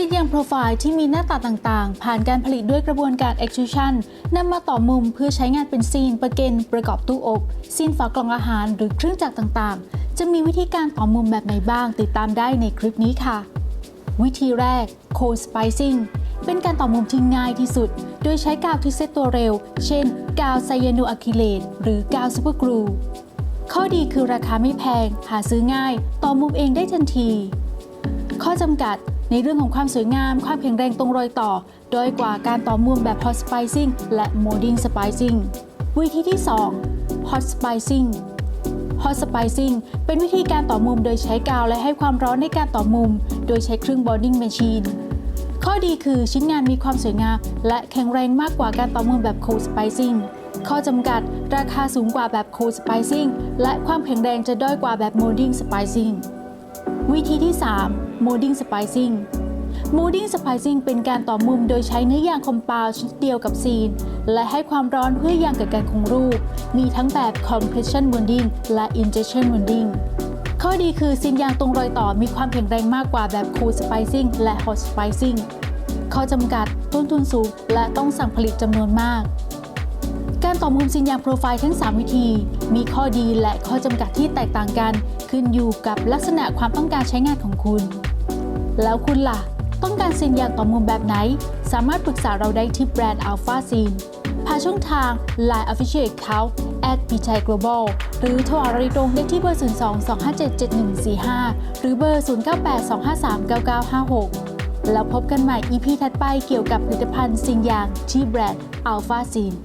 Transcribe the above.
ซีนยางโปรไฟล์ที่มีหน้าตาต่างๆ ผ่านการผลิตด้วยกระบวนการ extrusion นำมาต่อมุมเพื่อใช้งานเป็นซีนประเกนประกอบตู้อบ ซีนฝากล่องอาหารหรือเครื่องจักรต่างๆ จะมีวิธีการต่อมุมแบบไหนบ้าง ติดตามได้ในคลิปนี้ค่ะ วิธีแรก cold spicing เป็นการต่อมุมที่ง่ายที่สุด โดยใช้กาวที่เซตตัวเร็ว เช่น กาวไซยานูอะคริเลตหรือกาวซูเปอร์กลูข้อดีคือราคาไม่แพง หาซื้อง่าย ต่อมุมเองได้ทันที ข้อจำกัด ในเรื่องของความสวยงาม ความแข็งแรงตรงรอยต่อ โดยกว่าการต่อมุมแบบ hot spicing และ molding spicing วิธีที่ 2 hot spicing hot spicing เป็นวิธีการต่อมุมโดยใช้กาวและให้ความร้อนในการต่อมุม โดยใช้เครื่อง bonding machine ข้อดีคือชิ้นงานมีความสวยงาม และแข็งแรงมากกว่าการต่อมุมแบบ cold spicing ข้อจำกัด ราคาสูงกว่าแบบ cold spicing และความแข็งแรงจะด้อยกว่าแบบ molding spicing วิธีที่ 3 molding spicing molding spicing เป็นการต่อมุมโดยใช้เนื้อยางคอมเปาวชนิดเดียวกับซีน และให้ความร้อนเพื่อยางเกิดการคงรูป มีทั้งแบบ compression molding และ injection molding ข้อดีคือซีนยางตรงรอยต่อมีความแข็งแรงมากกว่าแบบ cool spicing และ hot spicing ข้อจำกัดต้นทุนสูงและต้องสั่งผลิตจำนวนมาก การต่อมุมซีนยางโปรไฟล์ทั้ง 3 วิธี มีข้อดีและข้อจำกัดที่แตกต่างกัน ขึ้นอยู่กับลักษณะความต้องการใช้งานของคุณ แล้วคุณล่ะ ต้องการซีนยางต่อมุมแบบไหน สามารถปรึกษาเราได้ที่แบรนด์ Alpha Scene ผ่านช่องทาง Line Official Account at p c h a i Global หรือโทรหาเราตรงได้ที่เบอร์ 02-257-7145 หรือเบอร์ 0982539956 แล้วพบกันใหม่ EP ถัดไปเกี่ยวกับผลิตภัณฑ์ซีนยางที่แบรนด์ Alpha Scene